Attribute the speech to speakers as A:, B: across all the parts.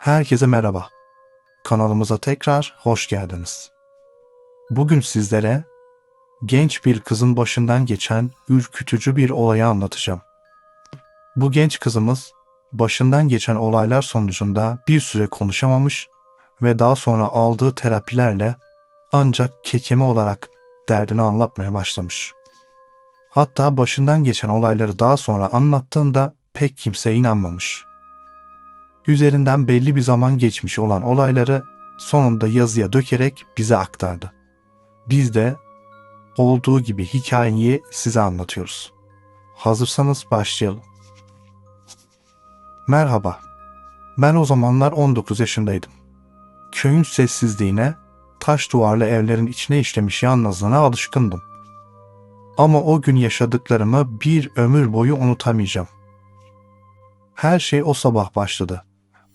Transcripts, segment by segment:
A: Herkese merhaba. Kanalımıza tekrar hoş geldiniz. Bugün sizlere genç bir kızın başından geçen ürkütücü bir olayı anlatacağım. Bu genç kızımız başından geçen olaylar sonucunda bir süre konuşamamış ve daha sonra aldığı terapilerle ancak kekeme olarak derdini anlatmaya başlamış. Hatta başından geçen olayları daha sonra anlattığında pek kimse inanmamış. Üzerinden belli bir zaman geçmiş olan olayları sonunda yazıya dökerek bize aktardı. Biz de olduğu gibi hikayeyi size anlatıyoruz. Hazırsanız başlayalım. Merhaba. Ben o zamanlar 19 yaşındaydım. Köyün sessizliğine, taş duvarlı evlerin içine işlemiş yalnızlığına alışkındım. Ama o gün yaşadıklarımı bir ömür boyu unutamayacağım. Her şey o sabah başladı.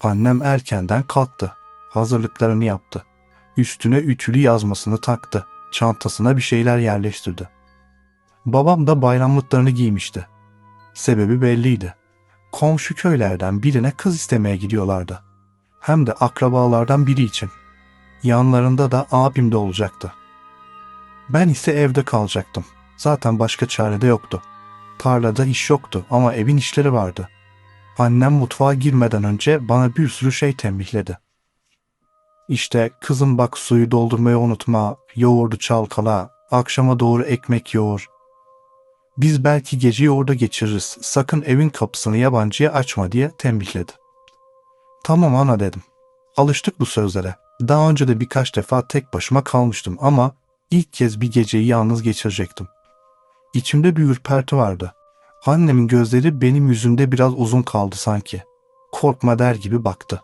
A: Annem erkenden kalktı. Hazırlıklarını yaptı. Üstüne ütülü yazmasını taktı. Çantasına bir şeyler yerleştirdi. Babam da bayramlıklarını giymişti. Sebebi belliydi. Komşu köylerden birine kız istemeye gidiyorlardı. Hem de akrabalardan biri için. Yanlarında da abim de olacaktı. Ben ise evde kalacaktım. Zaten başka çare de yoktu. Tarlada iş yoktu ama evin işleri vardı. Annem mutfağa girmeden önce bana bir sürü şey tembihledi. İşte kızım bak suyu doldurmayı unutma, yoğurdu çalkala, akşama doğru ekmek yoğur. Biz belki gece yoğurda geçiririz, sakın evin kapısını yabancıya açma diye tembihledi. Tamam ana dedim. Alıştık bu sözlere. Daha önce de birkaç defa tek başıma kalmıştım ama ilk kez bir geceyi yalnız geçirecektim. İçimde bir ürperti vardı. Annemin gözleri benim yüzümde biraz uzun kaldı sanki. Korkma der gibi baktı.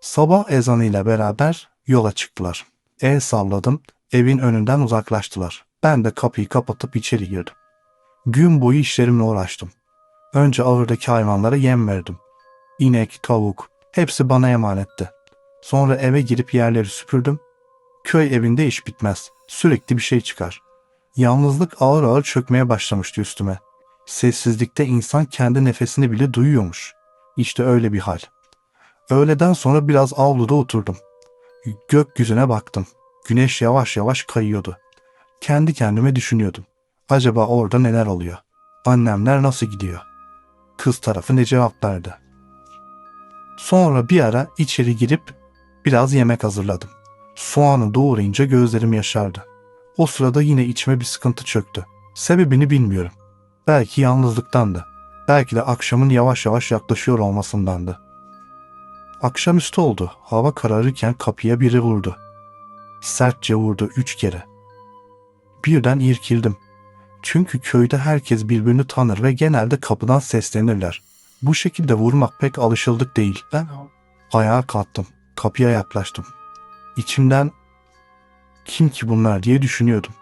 A: Sabah ezanıyla beraber yola çıktılar. El salladım, evin önünden uzaklaştılar. Ben de kapıyı kapatıp içeri girdim. Gün boyu işlerimle uğraştım. Önce ahırdaki hayvanlara yem verdim. İnek, tavuk, hepsi bana emanetti. Sonra eve girip yerleri süpürdüm. Köy evinde iş bitmez. Sürekli bir şey çıkar. Yalnızlık ağır ağır çökmeye başlamıştı üstüme. Sessizlikte insan kendi nefesini bile duyuyormuş. İşte öyle bir hal. Öğleden sonra biraz avluda oturdum. Gökyüzüne baktım. Güneş yavaş yavaş kayıyordu. Kendi kendime düşünüyordum. Acaba orada neler oluyor? Annemler nasıl gidiyor? Kız tarafı ne cevap verdi? Sonra bir ara içeri girip biraz yemek hazırladım. Soğanı doğrayınca gözlerim yaşardı. O sırada yine içime bir sıkıntı çöktü. Sebebini bilmiyorum. Belki yalnızlıktandı. Belki de akşamın yavaş yavaş yaklaşıyor olmasındandı. Akşamüstü oldu. Hava kararırken kapıya biri vurdu. Sertçe vurdu üç kere. Birden irkildim. Çünkü köyde herkes birbirini tanır ve genelde kapıdan seslenirler. Bu şekilde vurmak pek alışıldık değil. Ben ayağa kalktım. Kapıya yaklaştım. İçimden kim ki bunlar diye düşünüyordum.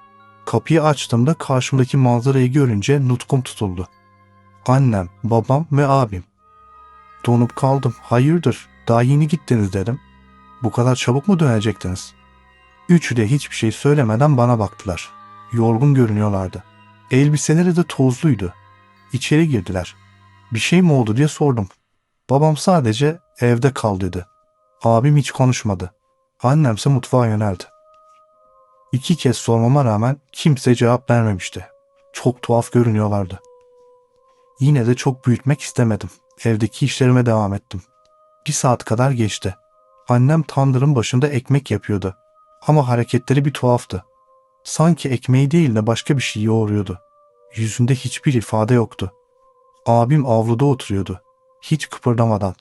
A: Kapıyı açtığımda karşımdaki manzarayı görünce nutkum tutuldu. Annem, babam ve abim. Donup kaldım. Hayırdır? Daha yeni gittiniz dedim. Bu kadar çabuk mu dönecektiniz? Üçü de hiçbir şey söylemeden bana baktılar. Yorgun görünüyorlardı. Elbiseleri de tozluydu. İçeri girdiler. Bir şey mi oldu diye sordum. Babam sadece evde kal dedi. Abim hiç konuşmadı. Annemse mutfağa yöneldi. İki kez sormama rağmen kimse cevap vermemişti. Çok tuhaf görünüyorlardı. Yine de çok büyütmek istemedim. Evdeki işlerime devam ettim. Bir saat kadar geçti. Annem tandırın başında ekmek yapıyordu. Ama hareketleri bir tuhaftı. Sanki ekmeği değil de başka bir şey yoğuruyordu. Yüzünde hiçbir ifade yoktu. Abim avluda oturuyordu. Hiç kıpırdamadan.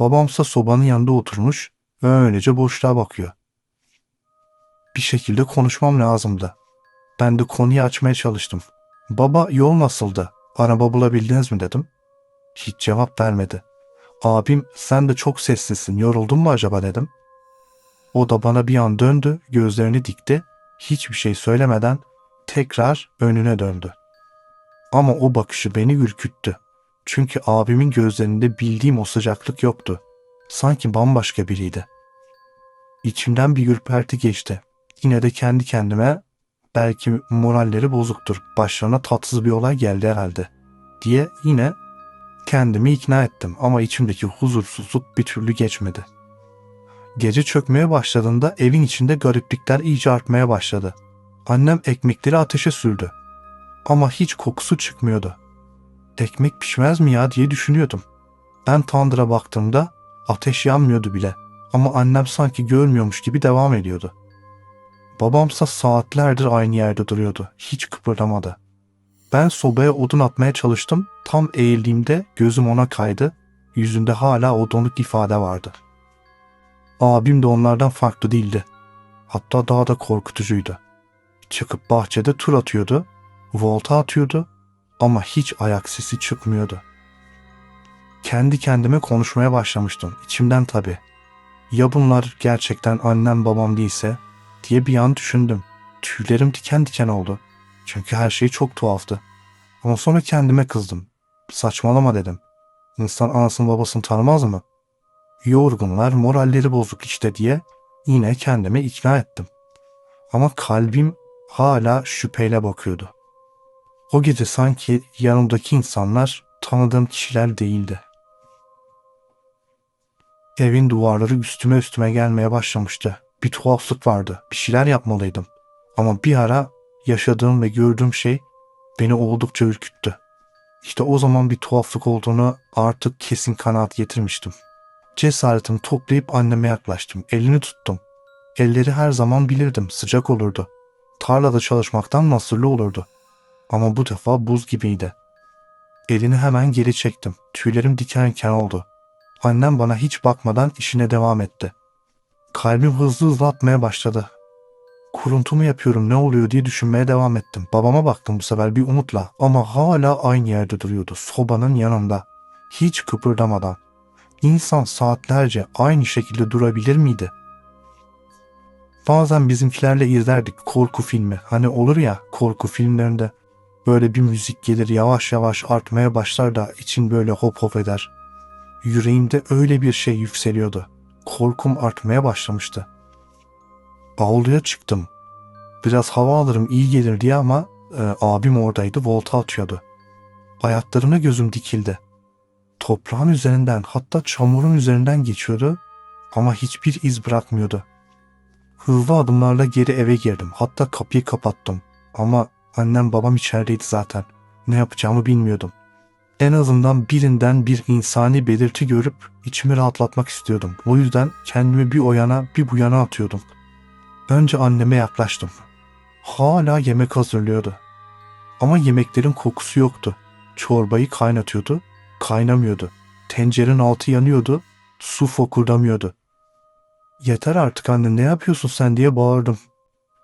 A: Babamsa sobanın yanında oturmuş öylece boşluğa bakıyor. Bir şekilde konuşmam lazımdı. Ben de konuyu açmaya çalıştım. Baba yol nasıldı? Araba bulabildiniz mi dedim. Hiç cevap vermedi. Abim sen de çok sessizsin yoruldun mu acaba dedim. O da bana bir an döndü gözlerini dikti. Hiçbir şey söylemeden tekrar önüne döndü. Ama o bakışı beni ürküttü. Çünkü abimin gözlerinde bildiğim o sıcaklık yoktu. Sanki bambaşka biriydi. İçimden bir ürperti geçti. Yine de kendi kendime belki moralleri bozuktur. Başlarına tatsız bir olay geldi herhalde diye yine Kendimi ikna ettim ama içimdeki huzursuzluk bir türlü geçmedi. Gece çökmeye başladığında evin içinde gariplikler iyice artmaya başladı. Annem ekmekleri ateşe sürdü. Ama hiç kokusu çıkmıyordu. Ekmek pişmez mi ya diye düşünüyordum. Ben tandıra baktığımda ateş yanmıyordu bile. Ama annem sanki görmüyormuş gibi devam ediyordu. Babamsa saatlerdir aynı yerde duruyordu. Hiç kıpırdamadı. Ben sobaya odun atmaya çalıştım. Tam eğildiğimde gözüm ona kaydı. Yüzünde hala o donuk ifade vardı. Abim de onlardan farklı değildi. Hatta daha da korkutucuydu. Çıkıp bahçede tur atıyordu, volta atıyordu ama hiç ayak sesi çıkmıyordu. Kendi kendime konuşmaya başlamıştım. İçimden tabii. Ya bunlar gerçekten annem babam değilse diye bir an düşündüm. Tüylerim diken diken oldu. Çünkü her şey çok tuhaftı. Ama sonra kendime kızdım. Saçmalama dedim. İnsan anasını babasını tanımaz mı? Yorgunlar, moralleri bozuk işte diye yine kendimi ikna ettim. Ama kalbim hala şüpheyle bakıyordu. O gece sanki yanımdaki insanlar tanıdığım kişiler değildi. Evin duvarları üstüme üstüme gelmeye başlamıştı. Bir tuhaflık vardı. Bir şeyler yapmalıydım. Ama bir ara yaşadığım ve gördüğüm şey beni oldukça ürküttü. İşte o zaman bir tuhaflık olduğunu artık kesin kanaat getirmiştim. Cesaretimi toplayıp anneme yaklaştım. Elini tuttum. Elleri her zaman bilirdim sıcak olurdu. Tarlada çalışmaktan nasırlı olurdu. Ama bu defa buz gibiydi. Elini hemen geri çektim. Tüylerim diken diken oldu. Annem bana hiç bakmadan işine devam etti. Kalbim hızlı hızlı atmaya başladı. Kuruntu mu yapıyorum ne oluyor diye düşünmeye devam ettim. Babama baktım bu sefer bir umutla ama hala aynı yerde duruyordu sobanın yanında. Hiç kıpırdamadan. İnsan saatlerce aynı şekilde durabilir miydi? Bazen bizimkilerle izlerdik korku filmi. Hani olur ya korku filmlerinde böyle bir müzik gelir yavaş yavaş artmaya başlar da için böyle hop hop eder. Yüreğimde öyle bir şey yükseliyordu. Korkum artmaya başlamıştı. Avluya çıktım. Biraz hava alırım iyi gelir diye ama e, abim oradaydı volta atıyordu. Ayaklarına gözüm dikildi. Toprağın üzerinden hatta çamurun üzerinden geçiyordu ama hiçbir iz bırakmıyordu. Hızlı adımlarla geri eve girdim. Hatta kapıyı kapattım. Ama annem babam içerideydi zaten. Ne yapacağımı bilmiyordum. En azından birinden bir insani belirti görüp içimi rahatlatmak istiyordum. O yüzden kendimi bir o yana bir bu yana atıyordum. Önce anneme yaklaştım. Hala yemek hazırlıyordu. Ama yemeklerin kokusu yoktu. Çorbayı kaynatıyordu, kaynamıyordu. Tencerenin altı yanıyordu, su fokurdamıyordu. Yeter artık anne ne yapıyorsun sen diye bağırdım.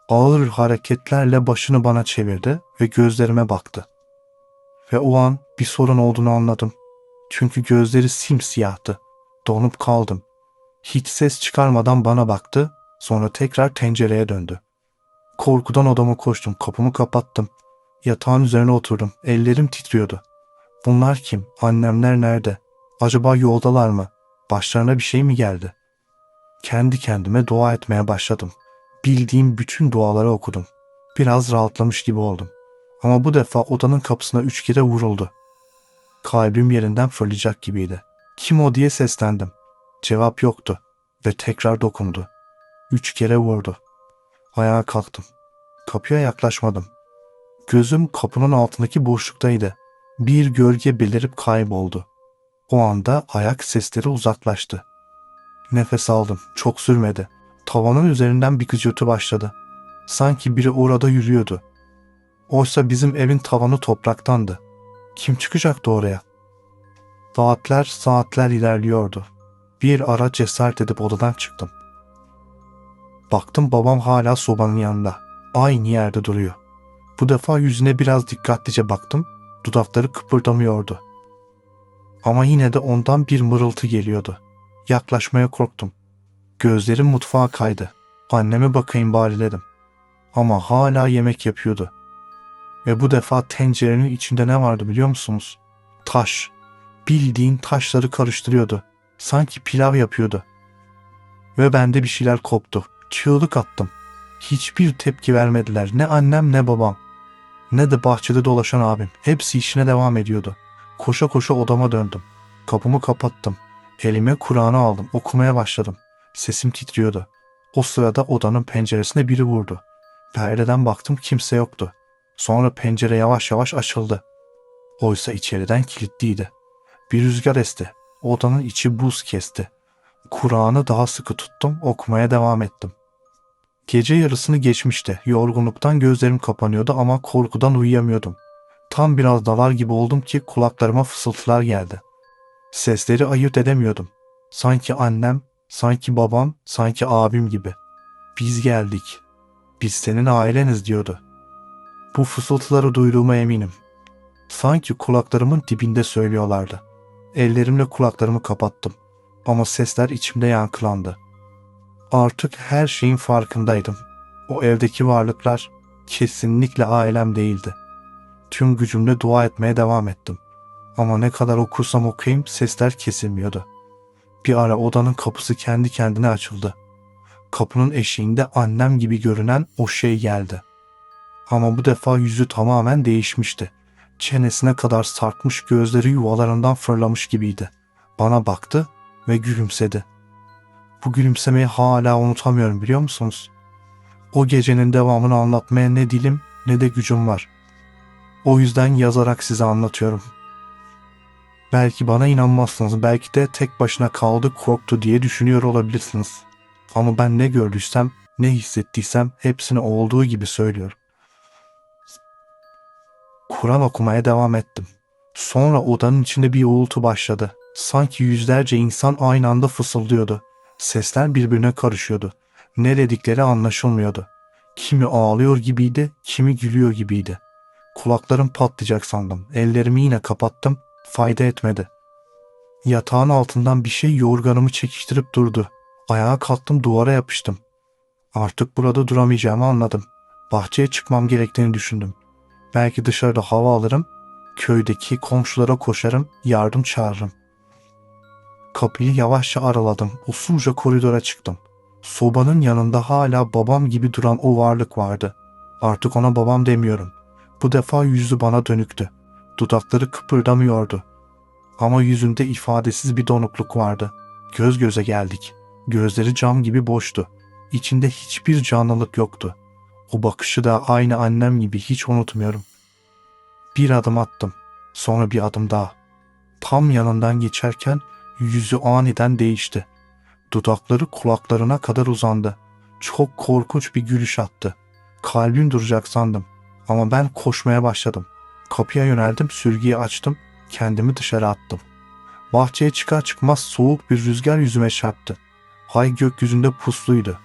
A: Ağır hareketlerle başını bana çevirdi ve gözlerime baktı. Ve o an bir sorun olduğunu anladım. Çünkü gözleri simsiyahtı. Donup kaldım. Hiç ses çıkarmadan bana baktı, sonra tekrar tencereye döndü. Korkudan odama koştum, kapımı kapattım. Yatağın üzerine oturdum, ellerim titriyordu. Bunlar kim? Annemler nerede? Acaba yoldalar mı? Başlarına bir şey mi geldi? Kendi kendime dua etmeye başladım. Bildiğim bütün duaları okudum. Biraz rahatlamış gibi oldum. Ama bu defa odanın kapısına üç kere vuruldu. Kalbim yerinden fırlayacak gibiydi. Kim o diye seslendim. Cevap yoktu ve tekrar dokundu. Üç kere vurdu. Ayağa kalktım. Kapıya yaklaşmadım. Gözüm kapının altındaki boşluktaydı. Bir gölge belirip kayboldu. O anda ayak sesleri uzaklaştı. Nefes aldım. Çok sürmedi. Tavanın üzerinden bir gıcırtı başladı. Sanki biri orada yürüyordu. Oysa bizim evin tavanı topraktandı. Kim çıkacaktı oraya? Saatler saatler ilerliyordu. Bir ara cesaret edip odadan çıktım. Baktım babam hala sobanın yanında. Aynı yerde duruyor. Bu defa yüzüne biraz dikkatlice baktım. Dudakları kıpırdamıyordu. Ama yine de ondan bir mırıltı geliyordu. Yaklaşmaya korktum. Gözlerim mutfağa kaydı. Anneme bakayım bari dedim. Ama hala yemek yapıyordu. Ve bu defa tencerenin içinde ne vardı biliyor musunuz? Taş. Bildiğin taşları karıştırıyordu. Sanki pilav yapıyordu. Ve bende bir şeyler koptu. Çığlık attım. Hiçbir tepki vermediler. Ne annem ne babam. Ne de bahçede dolaşan abim. Hepsi işine devam ediyordu. Koşa koşa odama döndüm. Kapımı kapattım. Elime Kur'an'ı aldım. Okumaya başladım. Sesim titriyordu. O sırada odanın penceresine biri vurdu. Perdeden baktım kimse yoktu. Sonra pencere yavaş yavaş açıldı. Oysa içeriden kilitliydi. Bir rüzgar esti. Odanın içi buz kesti. Kur'an'ı daha sıkı tuttum, okumaya devam ettim. Gece yarısını geçmişti. Yorgunluktan gözlerim kapanıyordu ama korkudan uyuyamıyordum. Tam biraz dalar gibi oldum ki kulaklarıma fısıltılar geldi. Sesleri ayırt edemiyordum. Sanki annem, sanki babam, sanki abim gibi. Biz geldik. Biz senin aileniz diyordu. Bu fısıltıları duyduğuma eminim. Sanki kulaklarımın dibinde söylüyorlardı. Ellerimle kulaklarımı kapattım. Ama sesler içimde yankılandı. Artık her şeyin farkındaydım. O evdeki varlıklar kesinlikle ailem değildi. Tüm gücümle dua etmeye devam ettim. Ama ne kadar okursam okuyayım sesler kesilmiyordu. Bir ara odanın kapısı kendi kendine açıldı. Kapının eşiğinde annem gibi görünen o şey geldi. Ama bu defa yüzü tamamen değişmişti. Çenesine kadar sarkmış gözleri yuvalarından fırlamış gibiydi. Bana baktı ve gülümsedi. Bu gülümsemeyi hala unutamıyorum biliyor musunuz? O gecenin devamını anlatmaya ne dilim ne de gücüm var. O yüzden yazarak size anlatıyorum. Belki bana inanmazsınız, belki de tek başına kaldı korktu diye düşünüyor olabilirsiniz. Ama ben ne gördüysem, ne hissettiysem hepsini olduğu gibi söylüyorum. Kur'an okumaya devam ettim. Sonra odanın içinde bir uğultu başladı. Sanki yüzlerce insan aynı anda fısıldıyordu. Sesler birbirine karışıyordu. Ne dedikleri anlaşılmıyordu. Kimi ağlıyor gibiydi, kimi gülüyor gibiydi. Kulaklarım patlayacak sandım. Ellerimi yine kapattım. Fayda etmedi. Yatağın altından bir şey yorganımı çekiştirip durdu. Ayağa kalktım duvara yapıştım. Artık burada duramayacağımı anladım. Bahçeye çıkmam gerektiğini düşündüm. Belki dışarıda hava alırım, köydeki komşulara koşarım, yardım çağırırım. Kapıyı yavaşça araladım, usulca koridora çıktım. Sobanın yanında hala babam gibi duran o varlık vardı. Artık ona babam demiyorum. Bu defa yüzü bana dönüktü. Dudakları kıpırdamıyordu. Ama yüzünde ifadesiz bir donukluk vardı. Göz göze geldik. Gözleri cam gibi boştu. İçinde hiçbir canlılık yoktu. O bakışı da aynı annem gibi hiç unutmuyorum. Bir adım attım. Sonra bir adım daha. Tam yanından geçerken yüzü aniden değişti. Dudakları kulaklarına kadar uzandı. Çok korkunç bir gülüş attı. Kalbim duracak sandım. Ama ben koşmaya başladım. Kapıya yöneldim, sürgüyü açtım, kendimi dışarı attım. Bahçeye çıkar çıkmaz soğuk bir rüzgar yüzüme çarptı. Hay gökyüzünde pusluydu.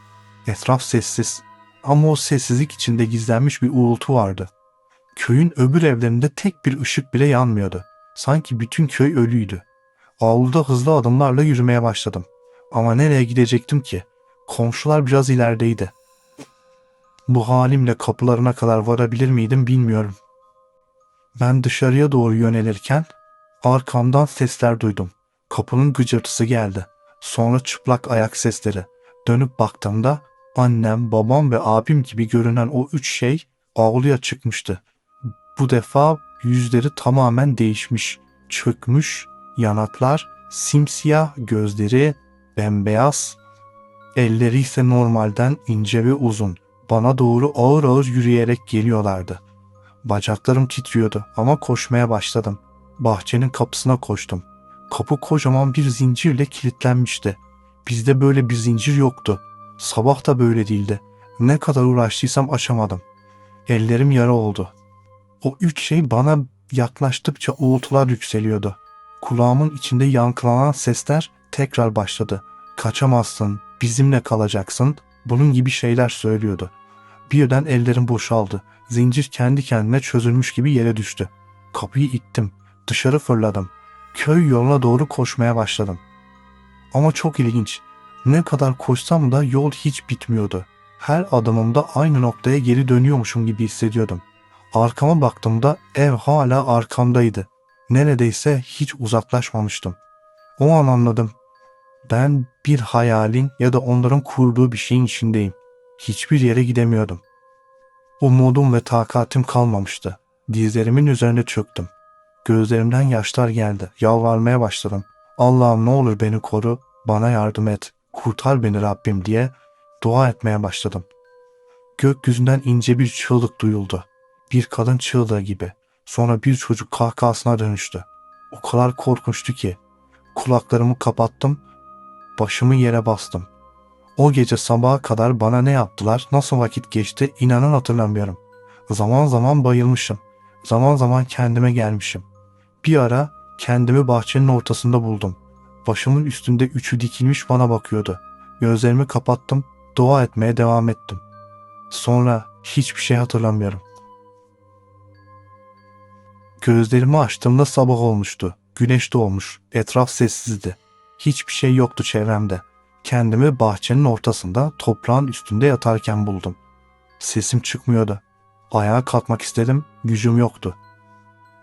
A: Etraf sessiz. Ama o sessizlik içinde gizlenmiş bir uğultu vardı. Köyün öbür evlerinde tek bir ışık bile yanmıyordu. Sanki bütün köy ölüydü. Avluda hızlı adımlarla yürümeye başladım. Ama nereye gidecektim ki? Komşular biraz ilerideydi. Bu halimle kapılarına kadar varabilir miydim bilmiyorum. Ben dışarıya doğru yönelirken arkamdan sesler duydum. Kapının gıcırtısı geldi. Sonra çıplak ayak sesleri. Dönüp baktığımda annem, babam ve abim gibi görünen o üç şey avluya çıkmıştı. Bu defa yüzleri tamamen değişmiş. Çökmüş, yanaklar, simsiyah gözleri, bembeyaz. Elleri ise normalden ince ve uzun. Bana doğru ağır ağır yürüyerek geliyorlardı. Bacaklarım titriyordu ama koşmaya başladım. Bahçenin kapısına koştum. Kapı kocaman bir zincirle kilitlenmişti. Bizde böyle bir zincir yoktu. Sabah da böyle değildi. Ne kadar uğraştıysam açamadım. Ellerim yara oldu. O üç şey bana yaklaştıkça uğultular yükseliyordu. Kulağımın içinde yankılanan sesler tekrar başladı. Kaçamazsın, bizimle kalacaksın, bunun gibi şeyler söylüyordu. Birden ellerim boşaldı. Zincir kendi kendine çözülmüş gibi yere düştü. Kapıyı ittim. Dışarı fırladım. Köy yoluna doğru koşmaya başladım. Ama çok ilginç. Ne kadar koşsam da yol hiç bitmiyordu. Her adımımda aynı noktaya geri dönüyormuşum gibi hissediyordum. Arkama baktığımda ev hala arkamdaydı. Neredeyse hiç uzaklaşmamıştım. O an anladım. Ben bir hayalin ya da onların kurduğu bir şeyin içindeyim. Hiçbir yere gidemiyordum. Umudum ve takatim kalmamıştı. Dizlerimin üzerine çöktüm. Gözlerimden yaşlar geldi. Yalvarmaya başladım. Allah'ım ne olur beni koru, bana yardım et, kurtar beni Rabbim diye dua etmeye başladım. Gökyüzünden ince bir çığlık duyuldu. Bir kadın çığlığı gibi. Sonra bir çocuk kahkahasına dönüştü. O kadar korkunçtu ki kulaklarımı kapattım, başımı yere bastım. O gece sabaha kadar bana ne yaptılar, nasıl vakit geçti inanın hatırlamıyorum. Zaman zaman bayılmışım. Zaman zaman kendime gelmişim. Bir ara kendimi bahçenin ortasında buldum. Başımın üstünde üçü dikilmiş bana bakıyordu. Gözlerimi kapattım, dua etmeye devam ettim. Sonra hiçbir şey hatırlamıyorum. Gözlerimi açtığımda sabah olmuştu. Güneş doğmuş. Etraf sessizdi. Hiçbir şey yoktu çevremde. Kendimi bahçenin ortasında toprağın üstünde yatarken buldum. Sesim çıkmıyordu. Ayağa kalkmak istedim, gücüm yoktu.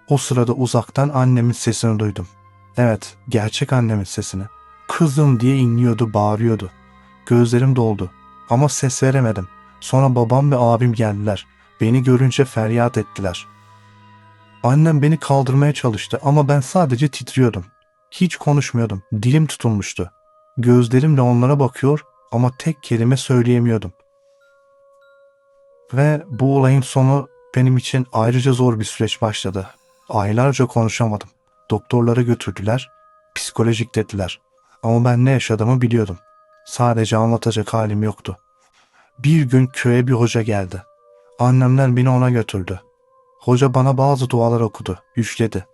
A: O sırada uzaktan annemin sesini duydum. Evet, gerçek annemin sesini. Kızım diye inliyordu, bağırıyordu. Gözlerim doldu ama ses veremedim. Sonra babam ve abim geldiler. Beni görünce feryat ettiler. Annem beni kaldırmaya çalıştı ama ben sadece titriyordum. Hiç konuşmuyordum. Dilim tutulmuştu. Gözlerimle onlara bakıyor ama tek kelime söyleyemiyordum. Ve bu olayın sonu benim için ayrıca zor bir süreç başladı. Aylarca konuşamadım. Doktorlara götürdüler. Psikolojik dediler. Ama ben ne yaşadığımı biliyordum. Sadece anlatacak halim yoktu. Bir gün köye bir hoca geldi. Annemler beni ona götürdü. Hoca bana bazı dualar okudu, üfledi.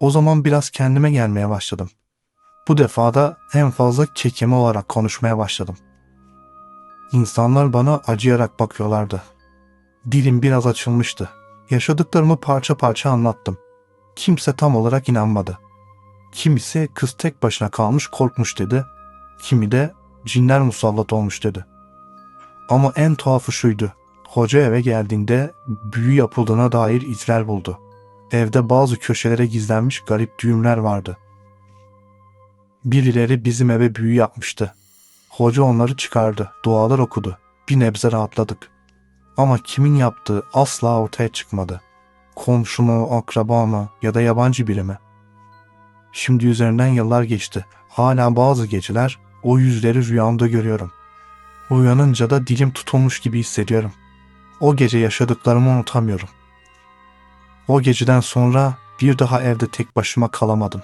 A: O zaman biraz kendime gelmeye başladım. Bu defa da en fazla kekeme olarak konuşmaya başladım. İnsanlar bana acıyarak bakıyorlardı. Dilim biraz açılmıştı. Yaşadıklarımı parça parça anlattım. Kimse tam olarak inanmadı. Kimisi kız tek başına kalmış korkmuş dedi. Kimi de cinler musallat olmuş dedi. Ama en tuhafı şuydu. Hoca eve geldiğinde büyü yapıldığına dair izler buldu. Evde bazı köşelere gizlenmiş garip düğümler vardı. Birileri bizim eve büyü yapmıştı. Hoca onları çıkardı, dualar okudu. Bir nebze rahatladık. Ama kimin yaptığı asla ortaya çıkmadı. Komşu mu, akraba mı ya da yabancı biri mi? Şimdi üzerinden yıllar geçti. Hala bazı geceler o yüzleri rüyamda görüyorum. Uyanınca da dilim tutulmuş gibi hissediyorum. O gece yaşadıklarımı unutamıyorum. O geceden sonra bir daha evde tek başıma kalamadım.